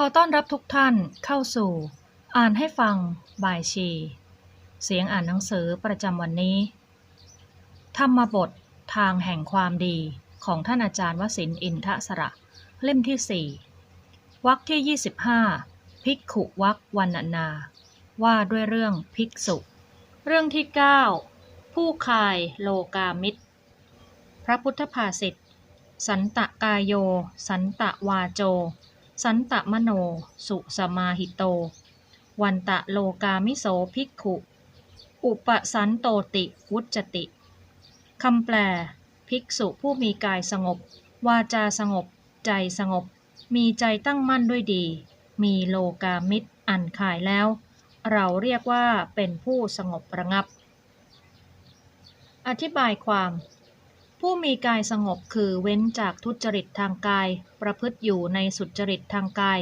ขอต้อนรับทุกท่านเข้าสู่ อ่านให้ฟังบายชี เสียงอ่านหนังสือประจำวันนี้ ธรรมบททางแห่งความดีของท่านอาจารย์วสินอินทสระ เล่มที่4วรรคที่ 25 ภิกขุวักวันนา ว่าด้วยเรื่องภิกษุ เรื่องที่ 9 ผู้คายโลกามิตร พระพุทธภาษิต สันตะกายโย สันตะวาโจ สันตะมโน สุสมาหิโต วันตะโลกามิโสภิกขุ อุปสันโตติวุจติ คำแปล ภิกษุผู้มีกายสงบ วาจาสงบ ใจสงบ มีใจตั้งมั่นด้วยดี มีโลกามิตรอันขายแล้ว เราเรียกว่าเป็นผู้สงบระงับ อธิบายความ ผู้มีกายสงบคือเว้นจากทุจริตทางกาย ประพฤติอยู่ในสุจริตทางกาย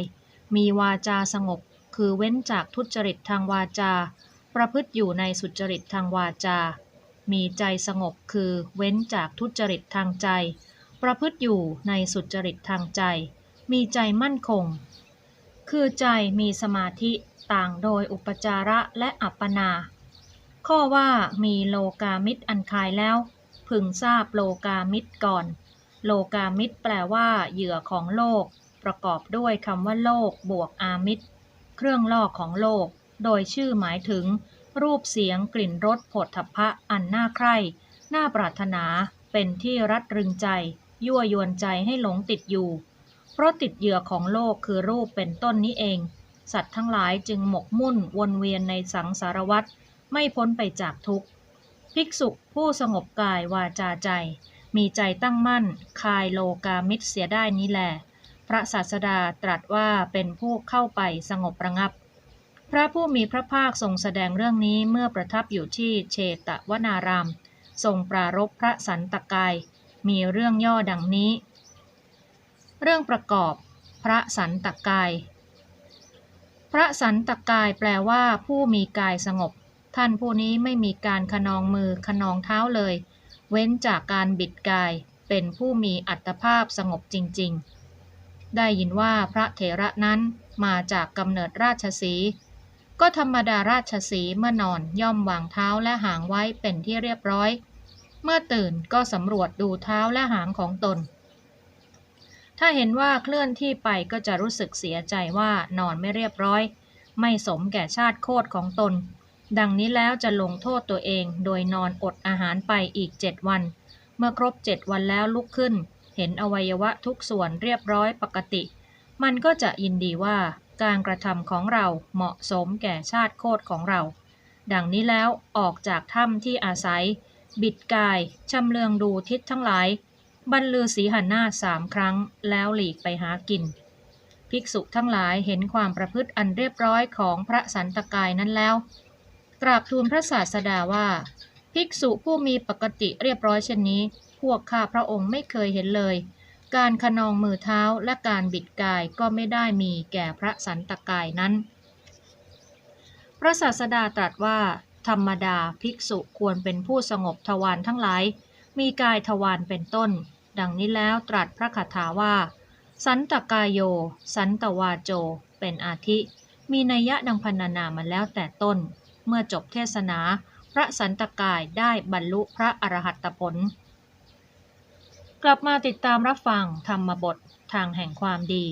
มีวาจาสงบ คือเว้นจากทุจริตทางวาจา ประพฤติอยู่ในสุจริตทางวาจา มีใจสงบคือเว้นจากทุจริตทางใจ ประพฤติอยู่ในสุจริตทางใจ มีใจมั่นคง คือใจมีสมาธิต่างโดยอุปจาระและอัปปนา ข้อว่ามีโลกามิตรอันคายแล้ว พึงทราบโลกามิตรก่อน โลกามิตรแปลว่าเหยื่อของโลก ประกอบด้วยคำว่าโลกบวกอามิตร เครื่องล่อของโลก โดยชื่อหมายถึง รูปเสียงกลิ่นรสผดทพะอันน่าใคร่น่าปรารถนาเป็นที่รัดรึงใจ ยั่วยวนใจให้หลงติดอยู่ เพราะติดเหยื่อของโลกคือรูปเป็นต้นนี้เอง สัตว์ทั้งหลายจึงหมกมุ่นวนเวียนในสังสารวัฏไม่พ้นไปจากทุกข์ ภิกษุผู้สงบกายวาจาใจ มีใจตั้งมั่น คายโลกามิตรเสียได้นี้แหลพระศาสดาตรัสว่าเป็นผู้เข้าไปสงบระงับ พระผู้มีพระภาคทรงแสดงเรื่องนี้เมื่อประทับอยู่ที่เชตวนาราม ทรงปรารบพระสันตกาย มีเรื่องย่อดังนี้ เรื่องประกอบ พระสันตกาย พระสันตกายแปลว่าผู้มีกายสงบ ท่านผู้นี้ไม่มีการขนองมือขนองเท้าเลย เว้นจากการบิดกาย เป็นผู้มีอัตภาพสงบจริง ๆ ได้ยินว่าพระเถระนั้นมาจากกำเนิดราชสี ก็ธรรมดาราชสีเมื่อนอนย่อมวางเท้าและหางไว้เป็นที่เรียบร้อย เมื่อตื่นก็สำรวจดูเท้าและหางของตน ถ้าเห็นว่าเคลื่อนที่ไปก็จะรู้สึกเสียใจว่านอนไม่เรียบร้อย ไม่สมแก่ชาติโคตรของตน ดังนี้แล้วจะลงโทษตัวเองโดยนอนอดอาหารไปอีกเจ็ดวัน เมื่อครบเจ็ดวันแล้วลุกขึ้น เห็นอวัยวะทุกส่วนเรียบร้อยปกติ มันก็จะยินดีว่าการกระทำของเราเหมาะสมแก่ชาติโคตรของเรา ดังนี้แล้วออกจากถ้ำที่อาศัย บิดกายชำเลืองดูทิศทั้งหลาย บรรลือสีหันหน้าสามครั้งแล้วหลีกไปหากิน ภิกษุทั้งหลายเห็นความประพฤติอันเรียบร้อยของพระสันตกายนั้นแล้ว กราบทูลพระศาสดาว่า ภิกษุผู้มีปกติเรียบร้อยเช่นนี้ พวกข้าพระองค์ไม่เคยเห็นเลย การขนองมือเท้าและการบิดกายก็ไม่ได้มีแก่พระสันตกายนั้น พระศาสดาตรัสว่า ธรรมดาภิกษุควรเป็นผู้สงบทวารทั้งหลาย มีกายทวารเป็นต้น ดังนี้แล้วตรัสพระคาถาว่า สันตกายโย สันตวาโจ เป็นอาทิ มีนัยยะดังพันนานามาแล้วแต่ต้น เมื่อจบเทศนา พระสันตกายได้บรรลุพระอรหัตผล กลับมาติดตามรับฟังธรรมบททางแห่งความดี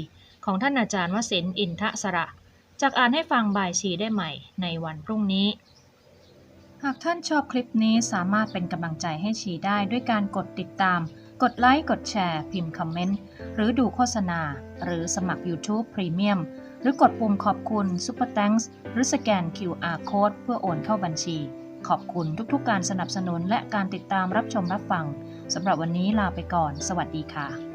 ของท่านอาจารย์วสินอินทสระ จากอ่านให้ฟังบ่ายชีได้ใหม่ในวันพรุ่งนี้ หากท่านชอบคลิปนี้สามารถเป็นกำลังใจให้ชีได้ด้วยการกดติดตาม กดไลค์ กดแชร์ พิมพ์คอมเมนต์ หรือดูโฆษณา หรือสมัคร YouTube Premium หรือกดปุ่มขอบคุณ Super Thanks หรือสแกน QR Code เพื่อโอนเข้าบัญชี ขอบคุณทุกๆ การสนับสนุนและการติดตามรับชมรับฟังสำหรับวันนี้ลาไปก่อน สวัสดีค่ะ